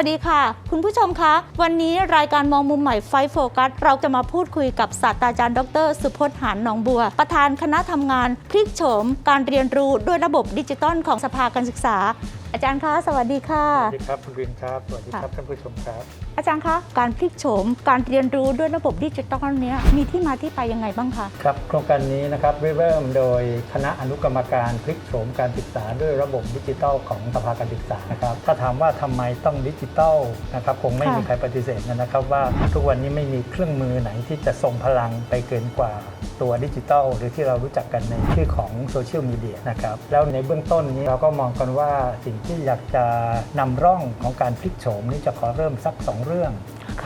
วัสดีค่ะ คุณผู้ชมคะ วันนี้รายการมองมุมใหม่ไฟโฟกัส เราจะมาพูดคุยกับศาสตราจารย์ ดร สุพจน์หานหนองบัว ประธานคณะทำงาน พลิกโฉม การเรียนรู้ด้วยระบบดิจิตอลของสภาการศึกษา อาจารย์คะสวัสดีค่ะ สวัสดีครับคุณวินครับ สวัสดีครับค่ะท่านผู้ชมครับ อาจารย์คะการพลิกโฉม การเรียนรู้ด้วยระบบดิจิตอลเนี้ยมีที่มาที่ไปยังไงบ้างคะครับโครงการนี้นะครับเริ่มโดยคณะอนุกรรมการพลิกโฉมการศึกษาด้วยระบบดิจิทัลของสภาการศึกษานะครับถ้าถามว่าทำไมต้องดิจิทัลนะครับคงไม่มีค่ะใครปฏิเสธนะครับว่าทุกวันนี้ไม่มีเครื่องมือไหนที่จะทรงพลังไปเกินกว่าตัวดิจิทัลหรือที่เรารู้จักกันในชื่อของโซเชียลมีเดียนะครับแล้วในเบื้องต้นนี้เราก็มองกันว่าสิ่งที่อยากจะนำร่องของการพลิกโฉมนี้จะขอเริ่มสักสองเรื่อง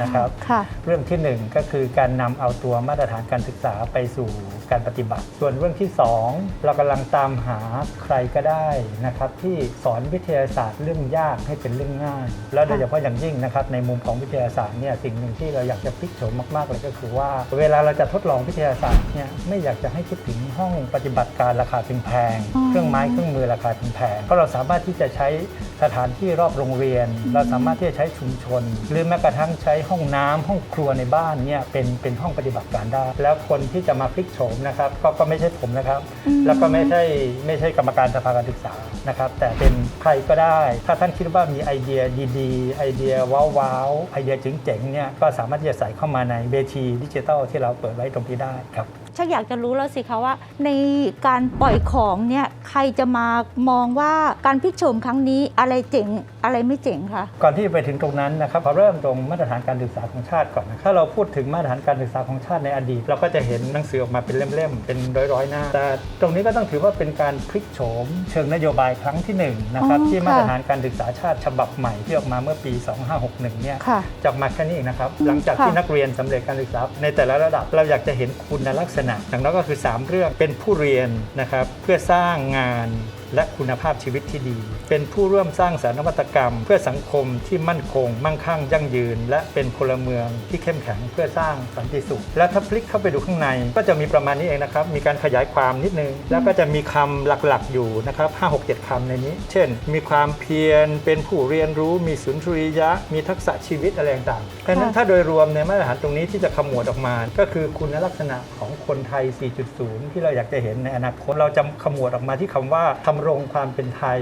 นะครับ ค่ะเรื่องที่1ก็คือการนำเอาตัวมาตรฐานการศึกษาไปสู่การปฏิบัติ ส่วนเรื่องที่2เรากำลังตามหาใครก็ได้นะครับที่สอนวิทยาศาสตร์เรื่องยากให้เป็นเรื่องง่าย แล้วโดยเฉพาะอย่างยิ่งนะครับในมุมของวิทยาศาสตร์เนี่ยสิ่งหนึ่งที่เราอยากจะพลิกโฉมมากๆเลยก็คือว่า เวลาเราจะทดลองวิทยาศาสตร์เนี่ยไม่อยากจะให้คิดถึงห้องปฏิบัติการราคาแพงอ๋อๆเครื่องไม้เครื่องมือราคาแพงๆเพราะเราสามารถที่จะใช้สถานที่รอบโรงเรียน เราสามารถที่จะใช้ชุมชน หรือแม้กระทั่งใช้ห้องน้ำห้องครัวในบ้านเนี่ยเป็นเป็นห้องปฏิบัติการได้ แล้วคนที่จะมาพลิกโฉมนะครับก็ก็ไม่ใช่ผมนะครับอืมแล้วก็ไม่ใช่ไม่ใช่กรรมการสภาการศึกษานะครับ แต่เป็นใครก็ได้ ถ้าท่านคิดว่ามีไอเดียดีๆ ไอเดียว้าวๆไอเดียเจ๋งๆเนี่ยก็สามารถที่จะใส่เข้ามาในเวทีดิจิทัลที่เราเปิดไว้ตรงนี้ได้ครับ ฉันอยากจะรู้แล้วสิคะว่า ในการปล่อยของเนี่ยใครจะมามองว่าการพลิกโฉมครั้งนี้อะไรเจ๋งอะไรไม่เจ๋งคะก่อนที่จะไปถึงตรงนั้นนะครับเราเริ่มตรงมาตรฐานการศึกษาของชาติก่อนนะถ้าเราพูดถึงมาตรฐานการศึกษาของชาติในอดีต เราก็จะเห็นหนังสือออกมาเป็นเล่มๆเป็นร้อยๆหน้าแต่ตรงนี้ก็ต้องถือว่าเป็นการพลิกโฉมเชิงนโยบายครั้งที่หนึ่งนะครับอ๋อที่มาตรค่ะฐานการศึกษาชาติฉบับใหม่ที่ออกมาเมื่อปี 2561 เนี่ยค่ะจะออกมาแค่นี้เองนะครับอืมหลังจากที่ค่ะนักเรียนสำเร็จการศึกษาในแต่ละระดับเราอยากจะเห็นคุณลักษณะอย่างน้อยก็คือ 3 เรื่องเป็นผู้เรียนนะครับเพื่อสร้างงาน และคุณภาพชีวิตที่ดี เป็นผู้ร่วมสร้างสารรค์นวัตกรรม เพื่อสังคมที่มั่นคง มั่งคั่งยั่งยืน และเป็นพลเมืองที่เข้มแข็งเพื่อสร้างสันติสุข และถ้าพลิกเข้าไปดูข้างใน ก็จะมีประมาณนี้เองนะครับ มีการขยายความนิดนึง แล้วก็จะมีคำหลักๆ อยู่นะครับ5 6 7คำในนี้ เช่น มีความเพียร เป็นผู้เรียนรู้ มีสุนทรียะ มีทักษะชีวิตอะไรต่างๆเพราะฉะนั้นค่ะถ้าโดยรวมในมาตรฐานตรงนี้ที่จะขมวดออกมา ก็คือคุณลักษณะของคนไทย 4.0 ที่เราอยากจะเห็นในอนาคต เราจะขมวดออกมาที่คำว่าทำรรงความเป็นไทย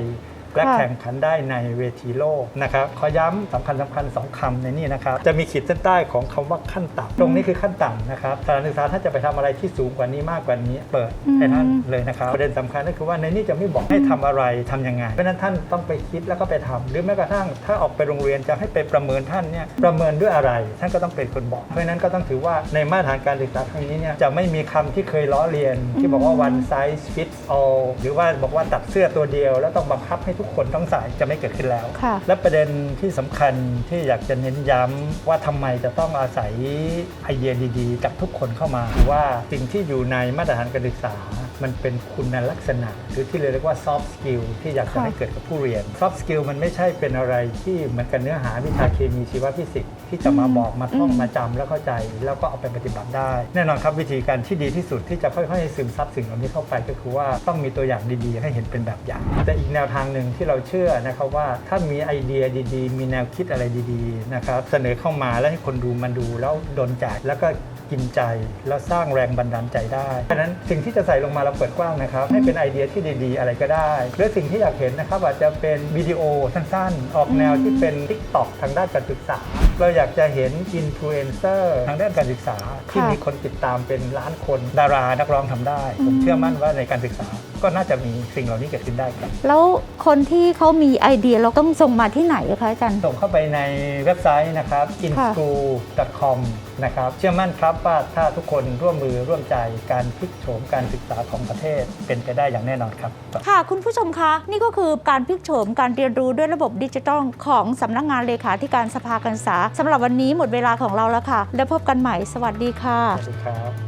และค่ะแข่งขันได้ในเวทีโลกนะครับขอย้ำสำคัญสำคัญสองคำในนี้นะครับจะมีขีดเส้นใต้ของคำว่าขั้นต่ำตรงนี้คือขั้นต่ำนะครับสถานศึกษาถ้าจะไปทำอะไรที่สูงกว่านี้มากกว่านี้ เปิดให้ท่านเลยนะครับประเด็นสำคัญก็คือว่าในนี้จะไม่บอกให้ทำอะไรทำยังไงเพราะฉะนั้นท่านต้องไปคิดแล้วก็ไปทำหรือแม้กระทั่งถ้าออกไปโรงเรียนจะให้ไปประเมินท่านเนี่ยประเมินด้วยอะไร ท่านก็ต้องเป็นคนบอก เพราะฉะนั้นก็ต้องถือว่าในมาตรฐานการศึกษาครั้งนี้เนี่ยจะไม่มีคำที่เคยล้อเลียน ที่บอกว่า one size fits all หรือว่าบอกว่าตัดเสื้อตัวเดียว แล้วต้องบังคับให้ทุกคนต้องใส่จะไม่เกิดขึ้นแล้ว ค่ะ และประเด็นที่สำคัญที่อยากจะเน้นย้ำว่าทำไมจะต้องอาศัยไอเดียดีๆ จากทุกคนเข้ามาคือว่าสิ่งที่อยู่ในมาตรฐานการศึกษา มันเป็นคุณลักษณะ หรือที่เรียกว่า soft skill ที่อยากจะค่ะ ให้เกิดกับผู้เรียน soft skill มันไม่ใช่เป็นอะไรที่เหมือนกันเนื้อหาวิชาเคมีชีวฟิสิกส์ ที่จะมาบอกมาท่องมาจำแล้วเข้าใจ แล้วก็เอาไปปฏิบัติได้ แน่นอนครับวิธีการที่ดีที่สุดที่จะค่อยๆซึมซับสิ่งเหล่านี้เข้าไปก็คือว่าต้องมีตัวอย่างดีๆ ให้เห็นเป็นแบบอย่าง แต่อีกแนวทางหนึ่งที่เราเชื่อนะครับว่าถ้ามีไอเดียดีๆ มีแนวคิดอะไรดีๆนะครับเสนอเข้ามาแล้วให้คนดูมันดูแล้วโดนใจแล้วก็ กินใจ แล้วสร้างแรงบันดาลใจได้เพราะฉะนั้นสิ่งที่จะใส่ลงมาเราเปิดกว้างนะครับ ให้เป็นไอเดียที่ดีๆ อะไรก็ได้ หรือสิ่งที่อยากเห็นนะครับอาจจะเป็นวิดีโอสั้นๆ ออกแนวที่เป็น t ิ k t o k ทางด้านการศึกษา เราอยากจะเห็นอินฟลูเอนเซอร์ทางด้านการศึกษา ที่มีคนติดตามเป็นล้านคนดารานักร้องทำได้ ผมเชื่อมั่นว่าในการศึกษา ก็น่าจะมีสิ่งเหล่านี้เกิดขึ้นได้ครับแล้วคนที่เขามีไอเดียเราต้องส่งมาที่ไหนอะคะอาจารย์ ส่งเข้าไปในเว็บไซต์นะครับ inschool.com นะครับเชื่อมั่นครับว่าถ้าทุกคนร่วมมือร่วมใจการพลิกโฉมการศึกษาของประเทศเป็นไปได้อย่างแน่นอนครับ ค่ะ คุณผู้ชมคะ นี่ก็คือการพลิกโฉมการเรียนรู้ด้วยระบบดิจิทัลของสำนักงานเลขาธิการสภาการศึกษาสำหรับวันนี้หมดเวลาของเราแล้วค่ะ แล้วพบกันใหม่สวัสดีค่ะ สวัสดีครับ